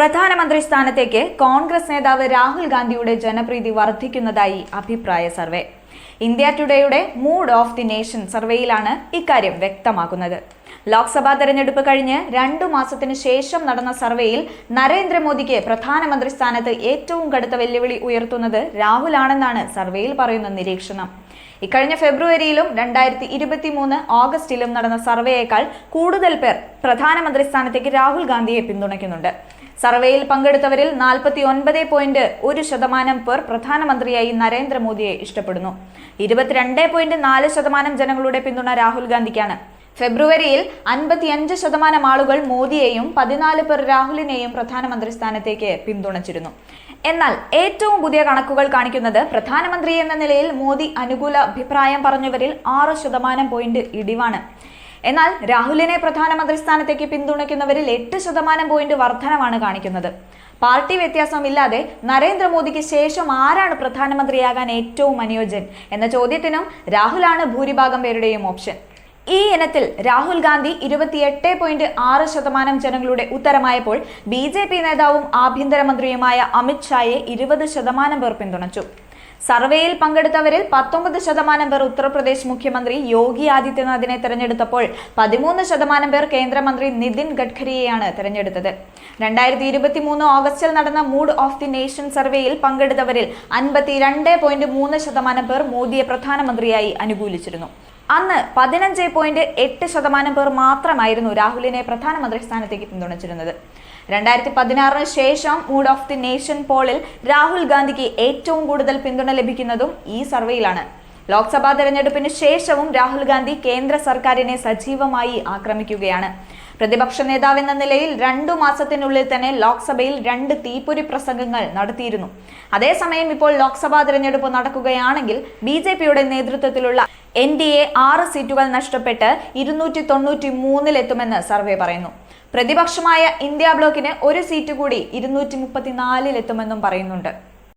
പ്രധാനമന്ത്രി സ്ഥാനത്തേക്ക് കോൺഗ്രസ് നേതാവ് രാഹുൽ ഗാന്ധിയുടെ ജനപ്രീതി വർദ്ധിക്കുന്നതായി അഭിപ്രായ സർവേ. ഇന്ത്യ ടുഡേയുടെ മൂഡ് ഓഫ് ദി നേഷൻ സർവേയിലാണ് ഇക്കാര്യം വ്യക്തമാക്കുന്നത്. ലോക്സഭാ തെരഞ്ഞെടുപ്പ് കഴിഞ്ഞ് രണ്ടു മാസത്തിനു ശേഷം നടന്ന സർവേയിൽ നരേന്ദ്രമോദിക്ക് പ്രധാനമന്ത്രി സ്ഥാനത്ത് ഏറ്റവും കടുത്ത വെല്ലുവിളി ഉയർത്തുന്നത് രാഹുലാണെന്നാണ് സർവേയിൽ പറയുന്ന നിരീക്ഷണം. ഇക്കഴിഞ്ഞ ഫെബ്രുവരിയിലും രണ്ടായിരത്തി ഇരുപത്തി മൂന്ന് ഓഗസ്റ്റിലും നടന്ന സർവേയേക്കാൾ കൂടുതൽ പേർ പ്രധാനമന്ത്രി സ്ഥാനത്തേക്ക് രാഹുൽ ഗാന്ധിയെ പിന്തുണയ്ക്കുന്നുണ്ട്. സർവേയിൽ പങ്കെടുത്തവരിൽ നാൽപ്പത്തി ഒൻപത് പോയിന്റ് ഒരു ശതമാനം പേർ പ്രധാനമന്ത്രിയായി നരേന്ദ്രമോദിയെ ഇഷ്ടപ്പെടുന്നു. ഇരുപത്തിരണ്ട് പോയിന്റ് നാല് ശതമാനം ജനങ്ങളുടെ പിന്തുണ രാഹുൽ ഗാന്ധിക്കാണ്. ഫെബ്രുവരിയിൽ അൻപത്തിയഞ്ച് ശതമാനം ആളുകൾ മോദിയെയും പതിനാല് പേർ രാഹുലിനെയും പ്രധാനമന്ത്രി സ്ഥാനത്തേക്ക് പിന്തുണച്ചിരുന്നു. എന്നാൽ ഏറ്റവും പുതിയ കണക്കുകൾ കാണിക്കുന്നത് പ്രധാനമന്ത്രി എന്ന നിലയിൽ മോദി അനുകൂല അഭിപ്രായം പറഞ്ഞവരിൽ ആറ് ശതമാനം പോയിന്റ് ഇടിവാണ്. എന്നാൽ രാഹുലിനെ പ്രധാനമന്ത്രി സ്ഥാനത്തേക്ക് പിന്തുണയ്ക്കുന്നവരിൽ എട്ട് ശതമാനം പോയിന്റ് വർധനമാണ് കാണിക്കുന്നത്. പാർട്ടി വ്യത്യാസമില്ലാതെ നരേന്ദ്രമോദിക്ക് ശേഷം ആരാണ് പ്രധാനമന്ത്രിയാകാൻ ഏറ്റവും അനുയോജ്യൻ? എന്ന ചോദ്യത്തിനും രാഹുലാണ് ഭൂരിഭാഗം പേരുടെയും ഓപ്ഷൻ. ഈ ഇനത്തിൽ രാഹുൽ ഗാന്ധി ഇരുപത്തിയെട്ട് പോയിന്റ് ആറ് ശതമാനം ജനങ്ങളുടെ ഉത്തരമായപ്പോൾ ബി ജെ പി നേതാവും ആഭ്യന്തരമന്ത്രിയുമായ അമിത് ഷായെ ഇരുപത് ശതമാനം പേർ പിന്തുണച്ചു. സർവേയിൽ പങ്കെടുത്തവരിൽ പത്തൊമ്പത് ശതമാനം പേർ ഉത്തർപ്രദേശ് മുഖ്യമന്ത്രി യോഗി ആദിത്യനാഥിനെ തെരഞ്ഞെടുത്തപ്പോൾ പതിമൂന്ന് ശതമാനം പേർ കേന്ദ്രമന്ത്രി നിതിൻ ഗഡ്കരിയെയാണ് തെരഞ്ഞെടുത്തത്. രണ്ടായിരത്തി ഇരുപത്തി മൂന്ന് ഓഗസ്റ്റിൽ നടന്ന മൂഡ് ഓഫ് ദി നേഷൻ സർവേയിൽ പങ്കെടുത്തവരിൽ അൻപത്തി രണ്ട് പോയിന്റ് മൂന്ന് ശതമാനം പേർ മോദിയെ പ്രധാനമന്ത്രിയായി അനുകൂലിച്ചിരുന്നു. അന്ന് പതിനഞ്ച് പോയിന്റ് എട്ട് ശതമാനം പേർ മാത്രമായിരുന്നു രാഹുലിനെ പ്രധാനമന്ത്രി സ്ഥാനത്തേക്ക് പിന്തുണച്ചിരുന്നത്. രണ്ടായിരത്തി പതിനാറിന് ശേഷം മൂഡ് ഓഫ് ദി നേഷൻ പോളിൽ രാഹുൽ ഗാന്ധിക്ക് ഏറ്റവും കൂടുതൽ പിന്തുണ ലഭിക്കുന്നതും ഈ സർവേയിലാണ്. ലോക്സഭാ തെരഞ്ഞെടുപ്പിന് ശേഷവും രാഹുൽ ഗാന്ധി കേന്ദ്ര സർക്കാരിനെ സജീവമായി ആക്രമിക്കുകയാണ്. പ്രതിപക്ഷ നേതാവെന്ന നിലയിൽ രണ്ടു മാസത്തിനുള്ളിൽ തന്നെ ലോക്സഭയിൽ രണ്ട് തീപ്പൊരി പ്രസംഗങ്ങൾ നടത്തിയിരുന്നു. അതേസമയം ഇപ്പോൾ ലോക്സഭാ തെരഞ്ഞെടുപ്പ് നടക്കുകയാണെങ്കിൽ ബി ജെ പിയുടെ നേതൃത്വത്തിലുള്ള എൻ ഡി എ ആറ് സീറ്റുകൾ നഷ്ടപ്പെട്ട് ഇരുന്നൂറ്റി തൊണ്ണൂറ്റി മൂന്നിലെത്തുമെന്ന് സർവേ പറയുന്നു. പ്രതിപക്ഷമായ ഇന്ത്യ ബ്ലോക്കിന് ഒരു സീറ്റ് കൂടി ഇരുന്നൂറ്റി മുപ്പത്തിനാലിലെത്തുമെന്നും പറയുന്നുണ്ട്.